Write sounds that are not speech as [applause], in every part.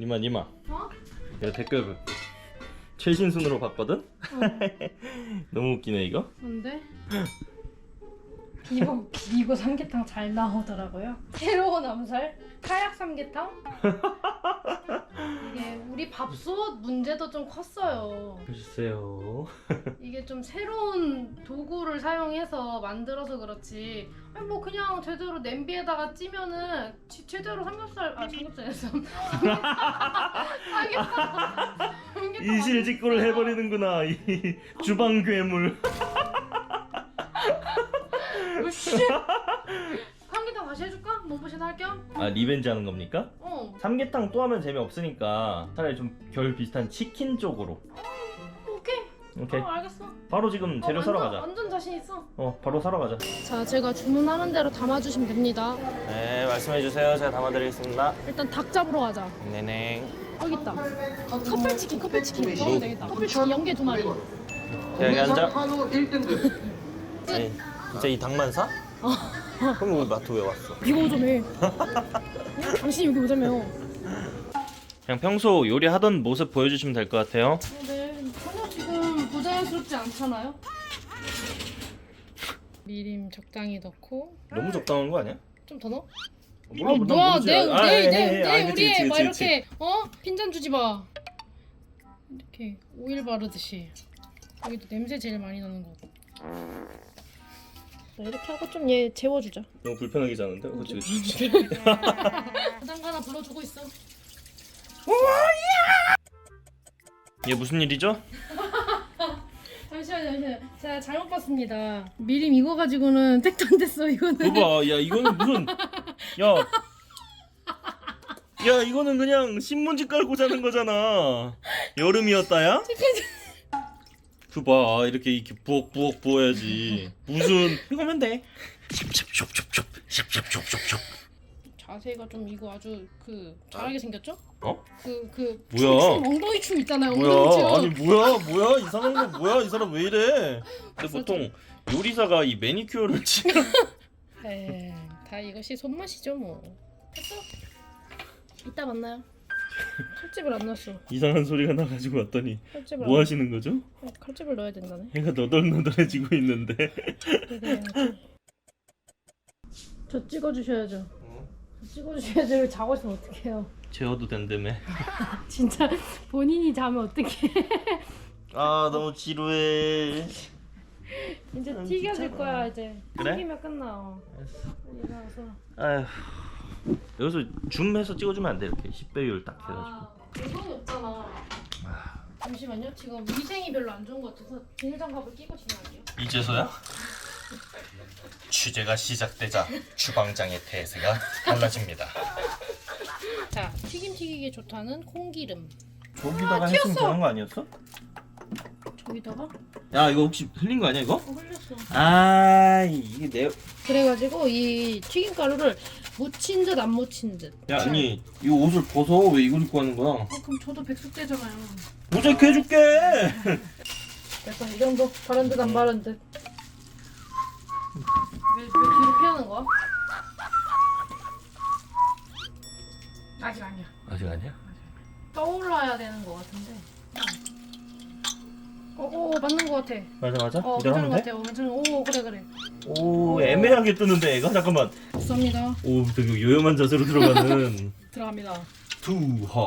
니마 니마 어? 내가 댓글 최신 순으로 봤거든? [laughs] 너무 웃기네 이거 뭔데? 이거 이거 삼계탕 잘 나오더라고요. 새로운 암살 카약 삼계탕. [laughs] 우리 밥솥 문제도 좀 컸어요. 보셨어요 [laughs] 이게 좀 새로운 도구를 사용해서 만들어서 그렇지. 아니 뭐 그냥 제대로 냄비에다가 찌면은 지- 제대로 삼겹살 아 삼겹살에서 삼계탕 삼계탕 이실직고를 해버리는구나 이 주방 괴물 으쌰. 몸보신 할 겸? 아 리벤지 하는 겁니까? 어. 삼계탕 또 하면 재미없으니까 차라리 좀 결 비슷한 치킨 쪽으로 오케이. 오케이 어 알겠어. 바로 지금 재료 어, 사러 완전, 가자 완전 자신 있어. 어 바로 사러 가자 자, 제가 주문하는 대로 담아주시면 됩니다. 네 말씀해 주세요 제가 담아드리겠습니다 일단 닭 잡으러 가자. 네네 여기 있다. 어, 커플 치킨, 커플 치킨. 먹으면 되겠다. 커플 치킨 연계 두 마리. 여기 앉아 한우 1등급 네. 진짜 이 닭만 사? 그럼 우리 마트 왜 왔어? 이거 좀 해. 당신이 여기 오자며. 그냥 평소 요리하던 모습 보여주시면 될 것 같아요 네, 전혀 지금 부자연스럽지 않잖아요. 미림 적당히 넣고 너무 적당한 거 아니야? 좀 더 넣어? 몰라, 아, 난 뭐야 모르지. 내 아, 내 예, 예, 내 예. 아, 내 그치, 그치, 막 그치, 이렇게 어 핀잔 주지 마. 이렇게 오일 바르듯이 여기도 냄새 제일 많이 나는 거. 자, 이렇게 하고 좀 얘 재워주자. 너무 불편하게 자는데? 그치 그치 부담가 하나 불러주고 있어. 얘 무슨 일이죠? [laughs] 잠시만요, 잠시만요. 제가 잘못 봤습니다. 미림 이거 가지고는 택도 안 됐어 이거는. 봐봐 야 이거는 무슨 야 야, 이거는 그냥 신문지 깔고 자는 거잖아. 여름이었다야? 그봐 이렇게 이렇게 부엌 부엌 부어야지. 무슨 [laughs] 이거면 돼. 슉슉슉슉슉 슉슉슉슉슉. 자세가 좀 이거 아주 그 잘하게 생겼죠? 어? 그그 뭐야? 엉덩이 춤 있잖아요. 엉덩이 춤. 뭐야? 아니 뭐야? 뭐야? 이상한 거 뭐야? 이 사람 왜 이래? 근데 보통 요리사가 이 매니큐어를 치면 에이, 다 이것이 손맛이죠 뭐. 됐어. 이따 만나요. 칼집을 안 넣었어. 이상한 소리가 나가지고 왔더니 칼집을 뭐 안 하시는 거죠? 넣- 칼집을 넣어야 된다네. 해가 너덜너덜해지고 있는데. 그래야지. 저 찍어주셔야죠. 저 찍어주셔야죠. 여기 자고 있으면 어떡해요. 재워도 된다며. [laughs] 진짜 본인이 자면 어떡해. 아 너무 지루해. 이제 아, 튀겨질. 거야 이제. 그래? 튀기면 끝나. 어. 일어나서. 아휴. 여기서 줌해서 찍어주면 안 돼 이렇게 10배율 딱 해가지고. 아, 의성이 없잖아. 잠시만요. 지금 위생이 별로 안 좋은 것 같아서 비닐장갑을 끼고 지나갈게요. 이제서야? 취재가 시작되자 주방장의 태세가 달라집니다. 자, 튀김 튀기기 좋다는 콩기름. 저기다가 아, 했으면 튀었어. 되는 거 아니었어? 저기다가 야 이거 혹시 흘린 거 아니야 이거? 어, 흘렸어. 아 이게 내. 그래가지고 이 튀김 가루를 묻힌 듯 안 묻힌 듯. 야 아니 이 옷을 벗어 왜 이걸 입고 하는 거야? 어, 그럼 저도 백숙되잖아요. 모자이크 해줄게. [laughs] 약간 이 정도 바른 듯 안 바른 듯. 왜, 왜 뒤로 피하는 거야? 아직 아니야. 아직 아니야? 떠올라야 되는 거 같은데. 어, 오, 맞는 거 같아. 맞아 맞아. 어, 괜찮은 거 돼? 같아. 어, 괜찮은. 오, 그래 그래. 오 애매하게 뜨는데 애가 잠깐만. 좋습니다. 오 되게 요염한 자세로 들어가는. [laughs] 들어갑니다. 투하.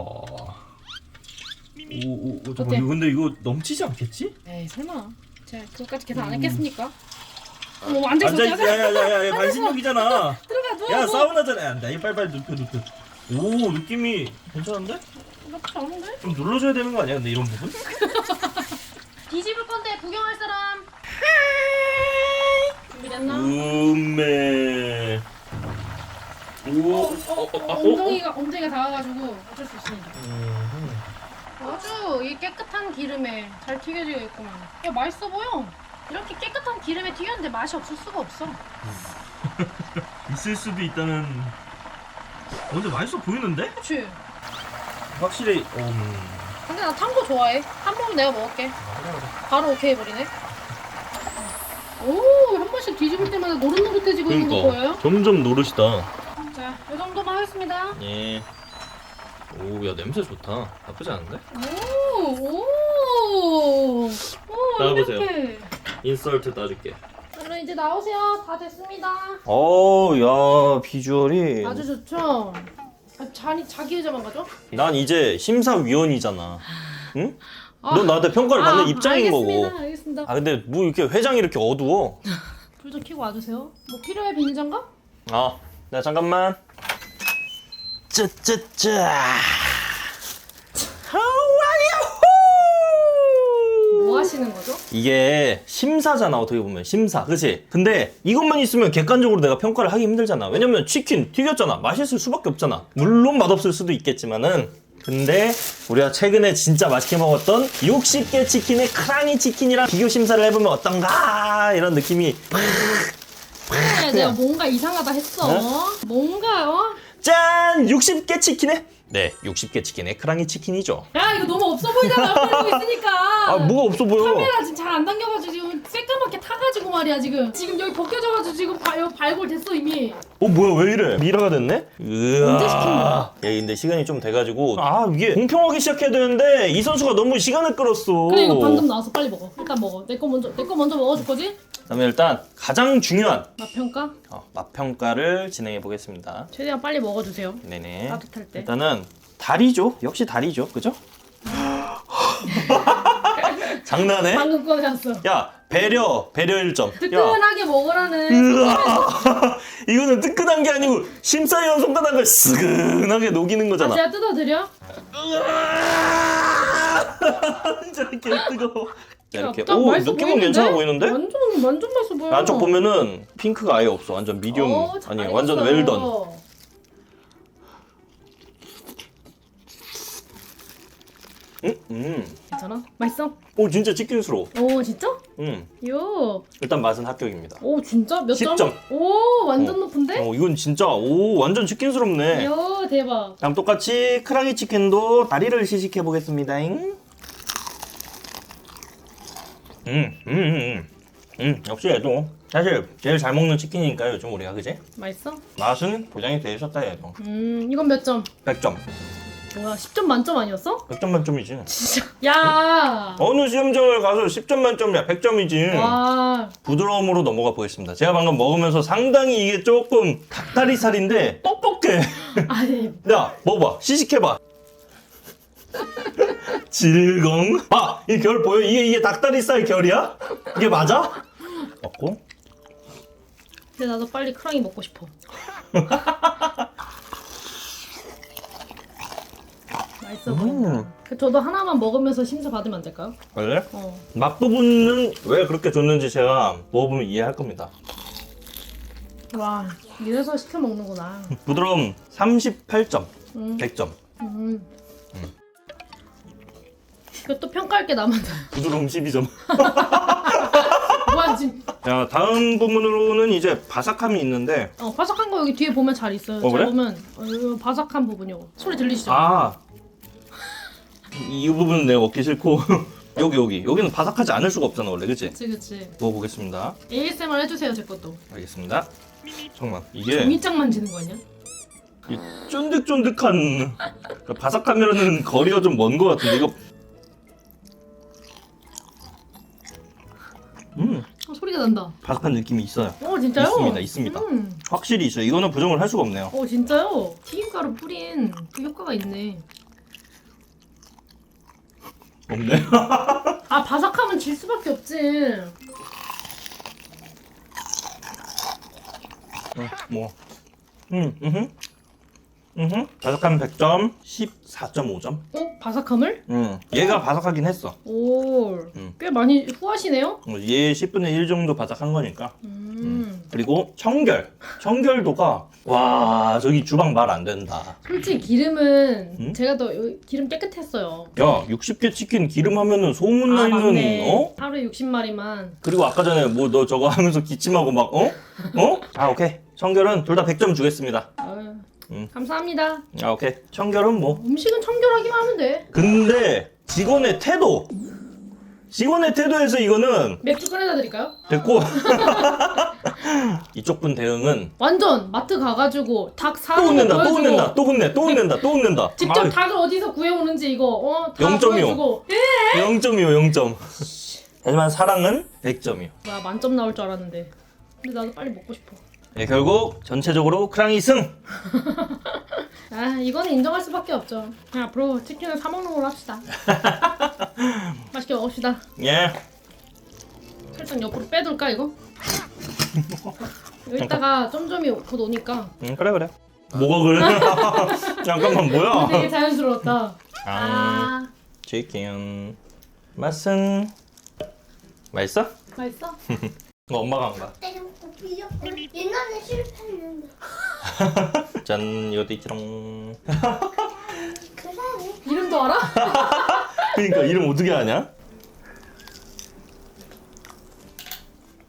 오오 어때? 잠깐 이거 근데 이거 넘치지 않겠지? 에이 설마. 제가 그것까지 계산 안 했겠습니까? 뭐 앉아 있어. 앉아 있어. 앉아. 야야야야 반신욕이잖아. 들어가 누워. 야 누워. 사우나잖아. 야, 나 빨리빨리 눕혀 눕혀. 오 느낌이 괜찮은데? 나쁘지 않은데? 좀 눌러줘야 되는 거 아니야? 근데 이런 부분? [laughs] 뒤집을 건데 구경할 사람. 준비됐나? 음메. 오. 어, 어, 어, 아, 어, 어? 엉덩이가 엉덩이가 닿아가지고 어쩔 수 있습니다. 음. 아주 이 깨끗한 기름에 잘 튀겨지고 있구만. 야 맛있어 보여. 이렇게 깨끗한 기름에 튀겼는데 맛이 없을 수가 없어. [laughs] 있을 수도 있다는. 어, 근데 맛있어 보이는데? 그렇지. 확실히. 음. 근데 나 탄 거 좋아해. 한 번은 내가 먹을게. 바로 오케이 버리네. 오, 한 번씩 뒤집을 때마다 노릇노릇해지고 있는 거 보여요? 점점 노릇이다. 자, 이 정도만 하겠습니다. 예. 오, 야 냄새 좋다. 나쁘지 않은데? 오, 오, 오. 이렇게. 인설트 놔줄게. 얼른 이제 나오세요. 다 됐습니다. 어, 야 비주얼이. 아주 좋죠. 아, 자기 자기 의자만 가죠? 난 이제 심사위원이잖아. 응? 아, 넌 나한테 평가를 받는 입장인 알겠습니다. 거고. 알겠습니다. 아 근데 뭐 이렇게 회장이 이렇게 어두워? 불 좀 켜고 와주세요. 뭐 필요해 비닐 장갑? 아, 나 잠깐만. 짜짜짜. 뭐 하시는 거죠? 이게 심사잖아 어떻게 보면 심사 그치? 근데 이것만 있으면 객관적으로 내가 평가를 하기 힘들잖아 왜냐면 치킨 튀겼잖아 맛있을 수밖에 없잖아 물론 맛없을 수도 있겠지만은 근데 우리가 최근에 진짜 맛있게 먹었던 60개 치킨의 크랑이 치킨이랑 비교 심사를 해보면 어떤가 이런 느낌이 그래, 내가 뭔가 이상하다 했어. 뭔가 어? 짠! 60개 치킨에 네 60개 치킨의 크랑이 치킨이죠 야 이거 너무 없어 보이잖아 옆에 있으니까. 아 뭐가 없어 보여 카메라 지금 잘 안 당겨가지고 지금 새까맣게 타가지고 말이야 지금. 지금 여기 벗겨져가지고 지금 발, 여기 발골 됐어 이미. 어 뭐야 왜 이래? 미라가 됐네? 으아. 언제 시킨 거야? 예 근데 시간이 좀 돼가지고 아 이게 공평하게 시작해야 되는데 이 선수가 너무 시간을 끌었어. 그래 이거 방금 나와서 빨리 먹어. 일단 먹어. 내 거 먼저 내 거 먼저 먹어줄 거지? 그다음에 일단 가장 중요한 맛평가? 어, 맛 평가를 진행해 보겠습니다. 최대한 빨리 먹어주세요. 네네. 따뜻할 때. 일단은 다리죠? 역시 다리죠. 그죠? [laughs] 장난해? 방금 꺼내왔어 야 배려 배려 1점 야 뜨끈하게 먹으라는 으아 [laughs] 이거는 뜨끈한 게 아니고 심사위원 손바닥을 스근하게 녹이는 아 거잖아 제가 뜯어드려? 저렇게 [laughs] 뜨거워. 자, 이렇게 야, 딱오 맛있어 느낌은 보이는데? 괜찮아 보이는데? 완전 완전 맛있어 보여 안쪽 보면은 핑크가 아예 없어. 완전 미디움 어, 잘 아니. 완전 웰던. 음, 음. 괜찮아? 맛있어? 오 진짜 치킨스러워. 오 진짜? 음. 요. 일단 맛은 합격입니다. 오 진짜? 몇 점? 10점. 오 완전 어. 높은데? 어 이건 진짜 오 완전 치킨스럽네. 요 대박 다음 똑같이 크랑이 치킨도 다리를 시식해 보겠습니다. 잉. 음, 음, 음, 음, 역시 얘도 사실 제일 잘 먹는 치킨이니까 요즘 우리가 그지? 맛있어? 맛은 보장이 돼 있었다 얘도. 음 이건 몇 점? 100점. 뭐야 10점 만점 아니었어? 100점 만점이지. 진짜 야 어느 시험장을 가서 10점 만점이야. 100점이지. 와, 부드러움으로 넘어가 보겠습니다. 제가 방금 먹으면서 상당히 이게 조금 닭다리살인데 뻑뻑해. 아니 [laughs] 야, 먹어봐. 시식해봐. [laughs] 질겅. 봐, 이결 보여? 이게 이게 닭다리살 결이야? 이게 맞아? 먹고. 근데 나도 빨리 크랑이 먹고 싶어. [laughs] 맛있어 보인다. 음. 그 저도 하나만 먹으면서 심사 받으면 안 될까요? 원래 어. 맛 부분은 왜 그렇게 줬는지 제가 먹어보면 이해할 겁니다. 와, 이래서 시켜 먹는구나. 부드러움 38점, 음. 100점. 음. 이거 또 평가할 게 남았다. [laughs] 부드러움 12점. 뭐야 지금? 자, 다음 부분으로는 이제 바삭함이 있는데 어, 바삭한 거 여기 뒤에 보면 잘 있어요. 어, 잘 그래? 보면 어, 이거 바삭한 부분이요. 소리 들리시죠? 아. 이 부분은 내가 먹기 싫고 [laughs] 여기 여기 여기는 바삭하지 않을 수가 없잖아 원래 그치? 그치 그치. 먹어보겠습니다. ASMR 해주세요 제 것도. 알겠습니다. 잠깐만 이게 종이장 만지는 거 아니야? 이 쫀득쫀득한 그러니까 바삭하면은 거리가 좀 먼 것 같은데 이거 음 어, 소리가 난다. 바삭한 느낌이 있어요. 어 진짜요? 있습니다, 있습니다. 음. 확실히 있어요. 이거는 부정을 할 수가 없네요. 어 진짜요? 튀김가루 뿌린 그 효과가 있네. 없네. 아 바삭하면 질 수밖에 없지. 어, 뭐. 음, 음, 음, 바삭한 100점, 14.5점. 어 바삭함을? 음, 얘가 바삭하긴 했어. 오, 음. 꽤 많이 후하시네요. 어, 얘 10분의 1 정도 바삭한 거니까. 음. 그리고 청결. 청결도가 와 저기 주방 말 안 된다. 솔직히 기름은 음? 제가 더 요- 기름 깨끗했어요. 야 60개 치킨 기름 하면은 소문 아 나는 맞네. 어? 하루에 60마리만. 그리고 아까 전에 뭐 너 저거 하면서 기침하고 막 어? 어? 아 오케이 청결은 둘 다 100점 주겠습니다. 아유, 음. 감사합니다. 아 오케이. 청결은 뭐? 음식은 청결하기만 하면 돼. 근데 직원의 태도. 직원의 태도에서 이거는 맥주 꺼내다 드릴까요? 됐고. [laughs] 이쪽 분 대응은? 완전 마트 가가지고 닭 또 사는 거 혼낸다 또 보여주고 혼낸다 또 혼내 또 혼낸다 또 혼낸다. 직접 아, 닭을 어디서 구해오는지 이거 어 다 0.25. 보여주고. 예? 0점이요 0점. 하지만 사랑은 100점이요. 뭐야 만점 나올 줄 알았는데. 근데 나도 빨리 먹고 싶어 네, 결국 전체적으로 크랑이 승. [laughs] 아 이거는 인정할 수밖에 없죠. 그냥 앞으로 치킨을 사 먹는 걸로 합시다. [laughs] 맛있게 먹읍시다. 예. 살짝 옆으로 빼둘까 이거? [laughs] 여기다가 점점이 곧 오니까. 응 그래 그래. 뭐가 그래? 잠깐만 되게 뭐야 자연스러웠다. 아. 아. 치킨 맛은 맛있어? 맛있어? 이거 엄마가 한 거야 때려먹고 빌렸고 옛날에 실패했는데 [laughs] 짠 이것도 있지롱 그래 이름도 알아? [laughs] 그러니까 이름 어떻게 하냐?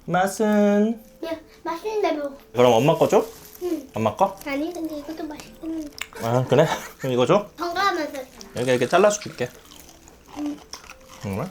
맛은 야 맛있는데 뭐 그럼 엄마 거 줘? 응. 엄마 거? 아니 근데 이것도 맛있겠는데 아 그래? 그럼 이거 줘? 건강하면서 여기 이렇게 잘라서 줄게 정말?